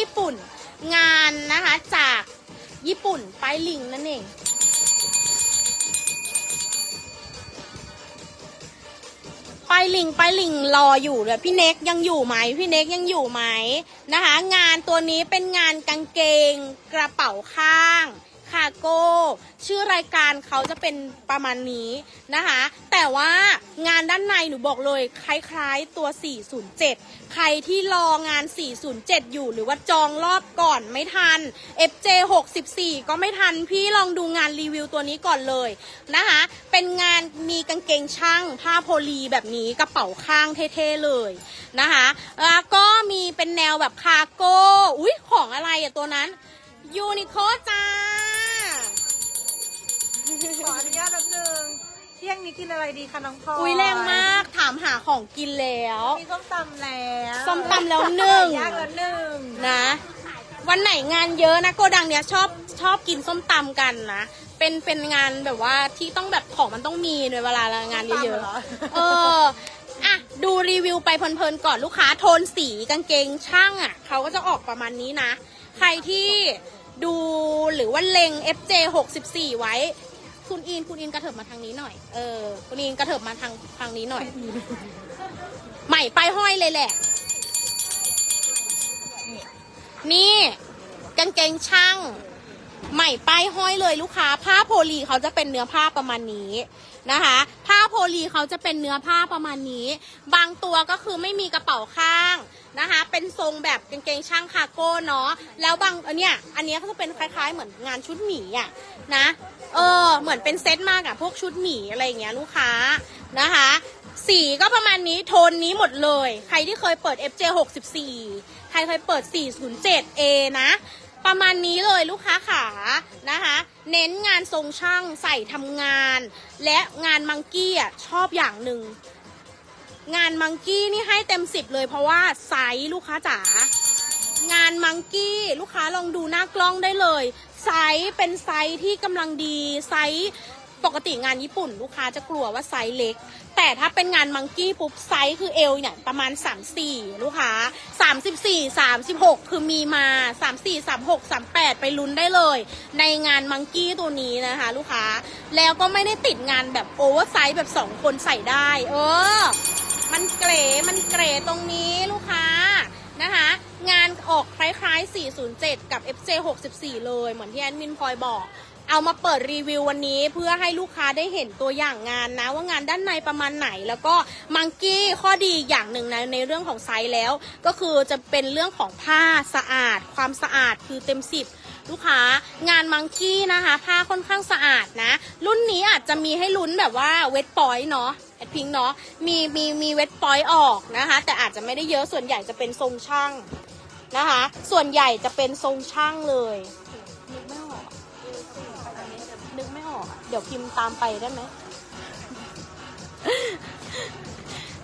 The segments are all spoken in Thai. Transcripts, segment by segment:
ญี่ปุ่น งานนะคะจากญี่ปุ่นไปลิงนั่นเอง ไปลิงไปลิงรออยู่เลยพี่เน็กยังอยู่ไหมพี่เน็กยังอยู่ไหมนะคะ งานตัวนี้เป็นงานกางเกงกระเป๋าข้าง คาโก้ชื่อรายการเขาจะเป็นประมาณนี้นะคะ แต่ว่างานด้านในหนูบอกเลยคล้ายๆตัว 407 ใครที่รองาน 407 อยู่หรือว่าจองรอบก่อนไม่ทัน FJ 64 ก็ไม่ทันพี่ลองดูงานรีวิวตัวนี้ก่อนเลยนะคะ เป็นงานมีกางเกงช่างผ้าโพลีแบบนี้กระเป๋าข้างเท่ๆเลยนะคะแล้วก็มีเป็นแนวแบบคาร์โก้อุ๊ยของอะไรอะตัวนั้นยูนิโคจ้า ขออนุญาตแป๊บนึงเที่ยงนี้กินอะไรดีคะน้องพลอยอุ้ยแรงมาก ถามหาของกินแล้ว มีส้มตำแล้วส้มตำแล้วหนึ่งย่างแล้วหนึ่งนะ วันไหนงานเยอะนะโกดังเนี้ยชอบชอบกินส้มตำกันนะ เป็นเป็นงานแบบว่าที่ต้องแบบของมันต้องมีในเวลางานเยอะส้มตำหรๆเอออะดูรีวิวไปเพลินๆก่อนลูกค้าโทนสีกางเกงช่างอะเขาก็จะออกประมาณนี้นะ ใครที่ดูหรือว่าเล็ง FJ 64 ไว้ คุณอินคุณอินกระเถิบมาทางนี้หน่อย เออ คุณอินกระเถิบมาทางทางนี้หน่อย ใหม่ไปห้อยเลยแหละ นี่กางเกงช่าง ใหม่ป้ายห้อยเลยลูกค้า ผ้าโพลีเขาจะเป็นเนื้อผ้าประมาณนี้ นะคะ ผ้าโพลีเขาจะเป็นเนื้อผ้าประมาณนี้ บางตัวก็คือไม่มีกระเป๋าข้างนะคะ เป็นทรงแบบกางเกงช่างคาร์โก้เนาะ แล้วบางอันเนี้ยอันเนี้ยเขาจะเป็นคล้ายๆ เหมือนงานชุดหมีอะนะ เออ เหมือนเป็นเซ็ตมากอะพวกชุดหมีอะไรอย่างเงี้ยลูกค้านะคะสีก็ประมาณนี้โทนนี้หมดเลย ใครที่เคยเปิด FJ 64ใครเคยเปิด 407A นะ ประมาณนี้เลยลูกค้าขานะคะ เน้นงานทรงช่างใส่ทำงาน และงานมังกี้อะชอบอย่างหนึ่ง งานมังกี้นี่ให้เต็มสิบเลยเพราะว่าไซส์ลูกค้าจ๋างานมังกี้ลูกค้าลองดูหน้ากล้องได้เลย ไซส์เป็นไซส์ที่กำลังดีไซส์ปกติงานญี่ปุ่น ลูกค้าจะกลัวว่าไซส์เล็ก แต่ถ้าเป็นงานมังกี้ปุ๊บไซส์คือเอวเนี่ยประมาณ 3 4 ลูกค้า 34 36 คือมีมา 34 36 38 ไปลุ้นได้เลย ในงานมังกี้ตัวนี้นะคะ ลูกค้า แล้วก็ไม่ได้ติดงานแบบโอเวอร์ไซส์แบบ 2 คนใส่ได้ เออ มันเก๋มันเก๋ตรงนี้ลูกค้านะคะงานออกคล้ายๆ 407 กับ FJ 64 เลย เหมือนที่แอดมินพลอยบอก เอามาเปิดรีวิววันนี้เพื่อให้ลูกค้าได้เห็นตัวอย่างงานนะ ว่างานด้านในประมาณไหน แล้วก็มังกี้ข้อดีอย่างหนึ่งนะในเรื่องของไซส์แล้ว ก็คือจะเป็นเรื่องของผ้าสะอาด ความสะอาดคือเต็มสิบลูกค้างานมังกี้นะคะผ้าค่อนข้างสะอาดนะ รุ่นนี้อาจจะมีให้ลุ้นแบบว่าเวทปอยเนาะแอดพิงเนาะมีมีมีเวทปอยออกนะคะ แต่อาจจะไม่ได้เยอะส่วนใหญ่จะเป็นทรงช่างนะคะ ส่วนใหญ่จะเป็นทรงช่างเลย เดี๋ยวพิมพ์ตามไปได้ไหม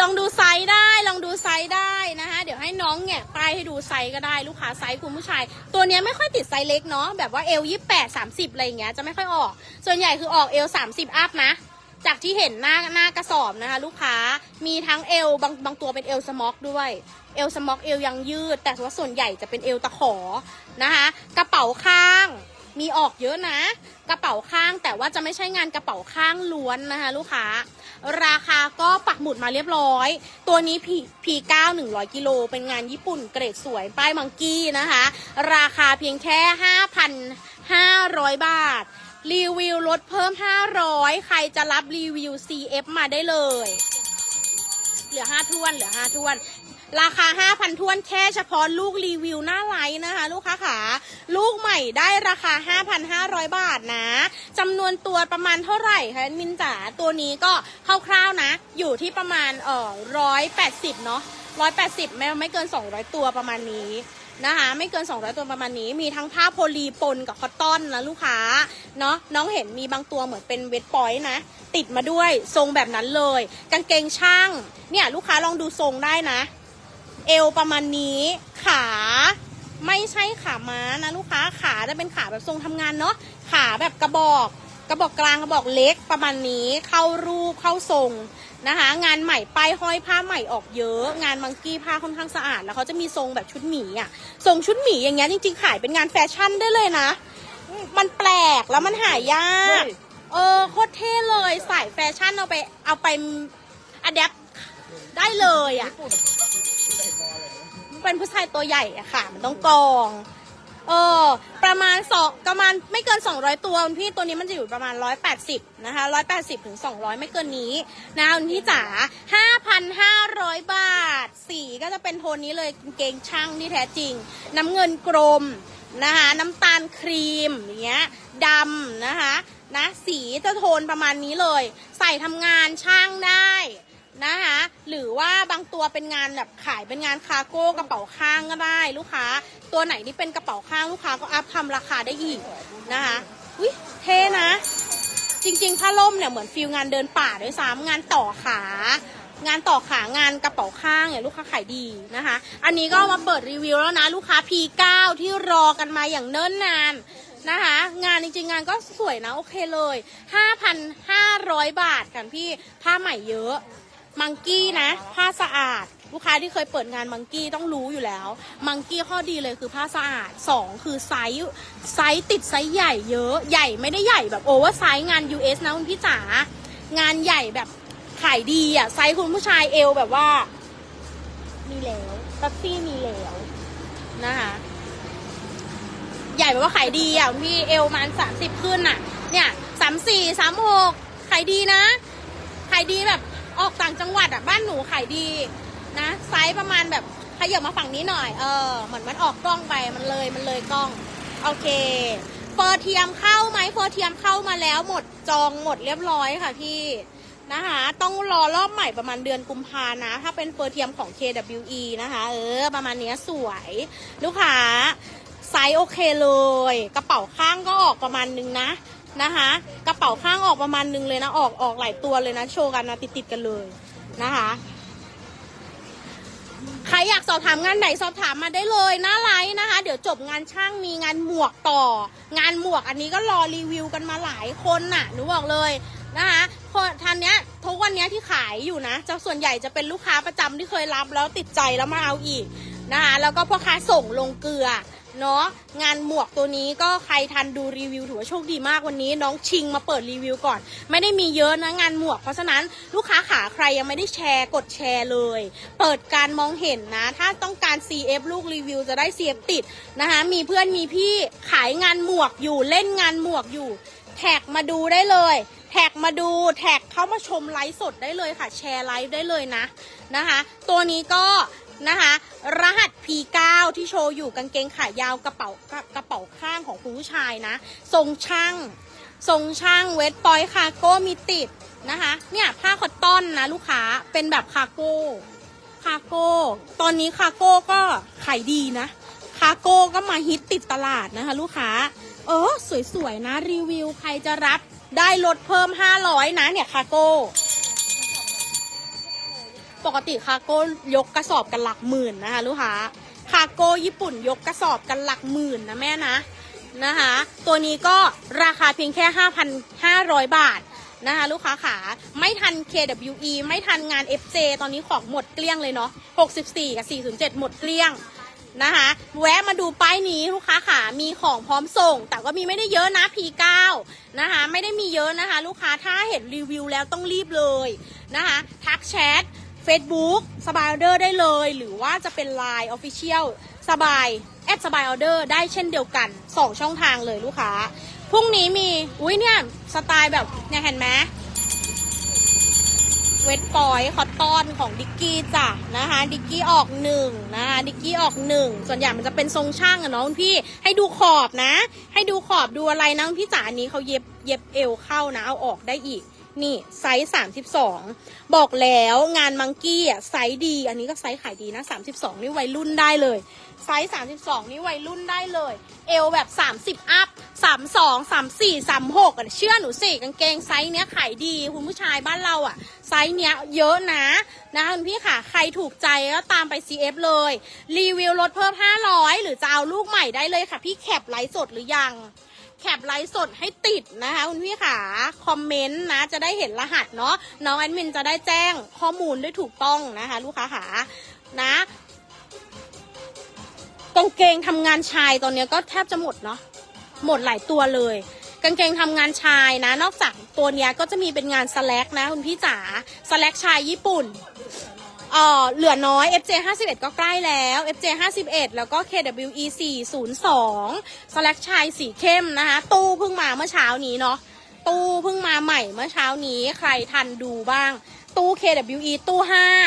ลองดูไซส์ได้ ลองดูไซส์ได้นะคะ เดี๋ยวให้น้องแงะป้ายให้ดูไซส์ก็ได้ ลูกค้าไซส์คุณผู้ชาย ตัวเนี้ยไม่ค่อยติดไซส์เล็กเนาะ แบบว่าเอลยี่แปดสามสิบอะไรอย่างเงี้ย จะไม่ค่อยออก ส่วนใหญ่คือออกเอลสามสิบอัพนะ จากที่เห็นหน้าหน้ากระสอบนะคะ ลูกค้า มีทั้งเอลบางบางตัวเป็นเอลสม็อกด้วยเอลสม็อกเอลยังยืด แต่ว่าส่วนใหญ่จะเป็นเอลตะขอนะคะ กระเป๋าข้าง มีออกเยอะนะ กระเป๋าข้างแต่ว่าจะไม่ใช่งานกระเป๋าข้างล้วนนะคะ ลูกค้า ราคาก็ปักหมุดมาเรียบร้อย ตัวนี้พีพีเก้าหนึ่งร้อยกิโลเป็นงานญี่ปุ่นเกรดสวยป้ายมังกี้นะคะ ราคาเพียงแค่ห้าพันห้าร้อยบาท รีวิวลดเพิ่ม 500 ใครจะรับรีวิว CF มาได้เลย เหลือ 5 ทวน เหลือ 5 ทวน ราคา 5,000ท้วนแค่เฉพาะลูกรีวิวหน้าไลน์นะคะ ลูกค้าขาลูกใหม่ได้ราคา 5,500 บาทนะจำนวนตัวประมาณเท่าไหร่คะมินจ๋าตัวนี้ก็คร่าวๆนะ อยู่ที่ประมาณเอ่อ180เนาะ180ไม่ไม่เกิน 200 ตัวประมาณนี้นะคะไม่เกิน 200 ตัวประมาณนี้มีทั้งผ้าโพลีปนกับคอตตอนนะลูกค้าเนาะน้องเห็นมีบางตัวเหมือนเป็นเวทปอยต์นะ ติดมาด้วยทรงแบบนั้นเลย กางเกงช่างเนี่ยลูกค้าลองดูทรงได้นะ เอวประมาณนี้ ขาไม่ใช่ขาม้านะลูกค้า ขาจะเป็นขาแบบทรงทำงานเนาะ ขาแบบกระบอก กระบอกกลางกระบอกเล็กประมาณนี้ เข้ารูปเข้าทรงนะคะ งานใหม่ป้ายห้อยผ้าใหม่ออกเยอะ งานมังกี้ผ้าค่อนข้างสะอาด แล้วเขาจะมีทรงแบบชุดหมีอะ ทรงชุดหมีอย่างเงี้ยจริงๆขายเป็นงานแฟชั่นได้เลยนะ มันแปลกแล้วมันหายาก เออโคตรเท่เลยสายแฟชั่นเอาไปเอาไปอัดแอปได้เลยอะ เป็นผู้ชายตัวใหญ่อะค่ะ มันต้องกอง เออ ประมาณสองประมาณไม่เกิน 200 ตัวคุณพี่ตัวนี้มันจะอยู่ประมาณ 180 นะคะ 180ถึง200 ไม่เกินนี้นะคุณพี่จ๋า5,500 บาท สีก็จะเป็นโทนนี้เลยเกงช่างที่แท้จริง น้ำเงินกรมนะคะน้ำตาลครีมอย่างเงี้ยดำนะคะนะสีจะโทนประมาณนี้เลย ใส่ทำงานช่างได้นะคะ หรือว่าบางตัวเป็นงานแบบขายเป็นงานคาร์โก้กระเป๋าข้างก็ได้ลูกค้า ตัวไหนที่เป็นกระเป๋าข้างลูกค้าก็อัพทำราคาได้อีกนะคะอุ้ยเท่นะ จริงๆผ้าล่มเนี่ยเหมือนฟิลงานเดินป่าด้วยซ้ำงานต่อขางานต่อขางานกระเป๋าข้างเนี่ยลูกค้าขายดีนะคะ อันนี้ก็มาเปิดรีวิวแล้วนะ ลูกค้า P9 ที่รอกันมาอย่างเนิ่นนานนะคะ งานจริงๆ งานก็สวยนะ โอเคเลย 5,500 บาทกันพี่ผ้าใหม่เยอะ มังกี้นะ ผ้าสะอาด ลูกค้าที่เคยเปิดงานมังกี้ต้องรู้อยู่แล้ว มังกี้ข้อดีเลยคือผ้าสะอาดสองคือไซส์ไซส์ติดไซส์ใหญ่เยอะใหญ่ไม่ได้ใหญ่แบบโอเวอร์ไซส์งาน US นะคุณพี่จ๋างานใหญ่แบบขายดีอะไซส์คุณผู้ชายเอวแบบว่า มีแล้วตัซี่มีแล้วนะคะใหญ่แบบว่าขายดีอะพี่เอวประมันสามสิบขึ้นอะ เนี่ยสามสี่สามหกขายดีนะ ขายดีแบบ ออกต่างจังหวัดอะบ้านหนูขายดีนะไซส์ประมาณแบบขยับมาฝั่งนี้หน่อย เออเหมือนมันออกกล้องไปมันเลยมันเลยกล้องโอเคเฟอร์เทียมเข้าไหมเฟอร์เทียมเข้ามาแล้วหมดจองหมดเรียบร้อยค่ะพี่นะคะต้องรอรอบใหม่ประมาณเดือนกุมภานะ ถ้าเป็นเฟอร์เทียมของ KWE นะคะเออประมาณนี้สวย ลูกค้าไซส์โอเคเลย กระเป๋าข้างก็ออกประมาณนึงนะ นะคะ กระเป๋าข้างออกประมาณนึงเลยนะ ออกออกหลายตัวเลยนะ โชว์กันนะติดติดกันเลยนะคะ ใครอยากสอบถามงานไหนสอบถามมาได้เลยหน้าไลน์นะคะ เดี๋ยวจบงานช่างมีงานหมวกต่อ งานหมวกอันนี้ก็รอรีวิวกันมาหลายคนน่ะหนูบอกเลยนะคะคนทันเนี้ยทุกวันเนี้ยที่ขายอยู่นะจะส่วนใหญ่จะเป็นลูกค้าประจำที่เคยรับแล้วติดใจแล้วมาเอาอีกนะคะแล้วก็พ่อค้าส่งลงเกลือ เนาะงานหมวกตัวนี้ก็ใครทันดูรีวิวถือว่าโชคดีมากวันนี้ น้องชิงมาเปิดรีวิวก่อน ไม่ได้มีเยอะนะงานหมวก เพราะฉะนั้นลูกค้าขาใครยังไม่ได้แชร์กดแชร์เลย เปิดการมองเห็นนะ ถ้าต้องการ CF ลูกรีวิวจะได้ CF ติดนะคะมีเพื่อนมีพี่ขายงานหมวกอยู่เล่นงานหมวกอยู่แท็กมาดูได้เลย แท็กมาดูแท็กเข้ามาชมไลฟ์สดได้เลยค่ะ แชร์ไลฟ์ได้เลยนะนะคะ ตัวนี้ก็ นะคะ รหัส P9 ที่โชว์อยู่กางเกงขายาวกระเป๋ากระกระเป๋าข้างของคุณผู้ชายนะ ทรงช่าง ทรงช่างเวทปอยคาโก้มีติดนะคะ เนี่ยผ้าคอตตอนนะลูกค้า เป็นแบบคาโก้คาโก้ ตอนนี้คาโก้ก็ขายดีนะ คาโก้ก็มาฮิตติดตลาดนะคะ ลูกค้า เออ สวยๆนะรีวิวใครจะรับได้ลดเพิ่ม 500 นะเนี่ยคาโก้ ปกติคาโก้ยกกระสอบกันหลักหมื่นนะคะลูกค้าคาโก้ญี่ปุ่นยกกระสอบกันหลักหมื่นนะแม่นะนะคะ ตัวนี้ก็ราคาเพียงแค่ 5,500 บาทนะคะลูกค้าขาไม่ทัน KWE ไม่ทันงาน FJ ตอนนี้ของหมดเกลี้ยงเลยเนาะ 64 กับ 407 หมดเกลี้ยงนะคะแวะมาดูป้ายนี้ลูกค้าขามีของพร้อมส่ง แต่ก็มีไม่ได้เยอะนะ P9 นะคะไม่ได้มีเยอะนะคะ ลูกค้าถ้าเห็นรีวิวแล้วต้องรีบเลยนะคะทักแชท Facebook สบายออเดอร์ได้เลย หรือว่าจะเป็น Line Official สบายแอดสบายออเดอร์ได้เช่นเดียวกัน 2 ช่องทางเลยลูกค้าพรุ่งนี้มี อุ้ยเนี่ย สไตล์แบบเนี่ยเห็นไหมเวทปอยคอตตอนของดิกกี้จ้ะนะคะดิกกี้ออกหนึ่งนะคะดิกกี้ออกหนึ่งส่วนใหญ่มันจะเป็นทรงช่างอะเนาะคุณพี่ให้ดูขอบนะ ให้ดูขอบดูอะไรนะคุณพี่จ๋าอันนี้เขาเย็บเย็บเอวเข้านะเอาออกได้อีก นี่ไซส์32บสองบอกแล้วงานมังกี้อะไซส์ดี อันนี้ก็ไซส์ขายดีนะ32นี่วัยรุ่นได้เลย ไซส์32นี่วัยรุ่นได้เลย เอวแบบ30อัพ32 34 36อะเชื่อหนูสิกางเกงไซส์เนี้ยขายดีคุณผู้ชายบ้านเราอะ ไซส์เนี้ยเยอะนะนะคุณพี่ค่ะ ใครถูกใจก็ตามไป CF เลย รีวิวลดเพิ่ม500หรือจะเอาลูกใหม่ได้เลยค่ะ พี่แคปไลฟ์สดหรือยัง แคปไลฟ์สดให้ติดนะคะคุณพี่ขาคอมเมนต์นะจะได้เห็นรหัสเนาะน้องแอดมินจะได้แจ้งข้อมูลได้ถูกต้องนะคะ ลูกค้าขานะกางเกงทำงานชายตอนนี้ก็แทบจะหมดเนาะหมดหลายตัวเลย กางเกงทำงานชายนะ นอกจากตัวนี้ก็จะมีเป็นงานสแลกนะคุณพี่จ๋าสแลกชายญี่ปุ่น เอ่อเหลือน้อย FJ 51ก็ใกล้แล้ว FJ 51แล้วก็ KWE 402สแลกชายสีเข้มนะคะ ตู้เพิ่งมาเมื่อเช้านี้เนาะตู้เพิ่งมาใหม่เมื่อเช้านี้ใครทันดูบ้าง ตู้ KWE ตู้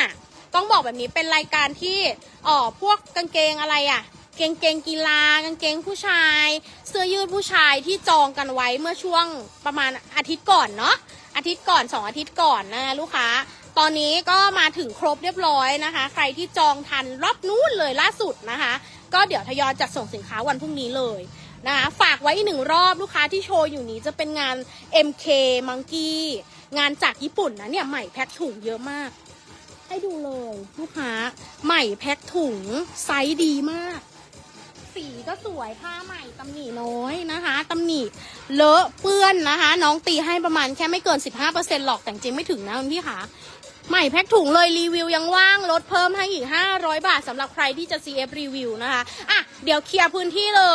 5 ต้องบอกแบบนี้เป็นรายการที่อ๋อพวกกางเกงอะไรอะเกงเกงกีฬากางเกงผู้ชาย เสื้อยืดผู้ชายที่จองกันไว้เมื่อช่วงประมาณอาทิตย์ก่อนเนาะอาทิตย์ก่อนสองอาทิตย์ก่อนนะลูกค้า ตอนนี้ก็มาถึงครบเรียบร้อยนะคะ ใครที่จองทันรอบนู้นเลยล่าสุดนะคะ ก็เดี๋ยวทยอยจัดส่งสินค้าวันพรุ่งนี้เลยนะคะฝากไว้อีกหนึ่งรอบลูกค้าที่โชว์อยู่นี้จะเป็นงาน MK Monkey งานจากญี่ปุ่นนะเนี่ยใหม่แพ็คถุงเยอะมาก ให้ดูเลยลูกค้าใหม่แพ็คถุงไซส์ดีมาก สีก็สวยผ้าใหม่ตำหนิน้อยนะคะตำหนิเลอะเปื้อนนะคะ น้องตีให้ประมาณแค่ไม่เกิน 15%หรอกแต่จริงไม่ถึงนะคุณพี่คะ ใหม่แพ็คถุงเลยรีวิวยังว่างลดเพิ่มให้อีก 500 บาทสำหรับใครที่จะ CF รีวิวนะคะ อะ เดี๋ยวเคลียร์พื้นที่เลย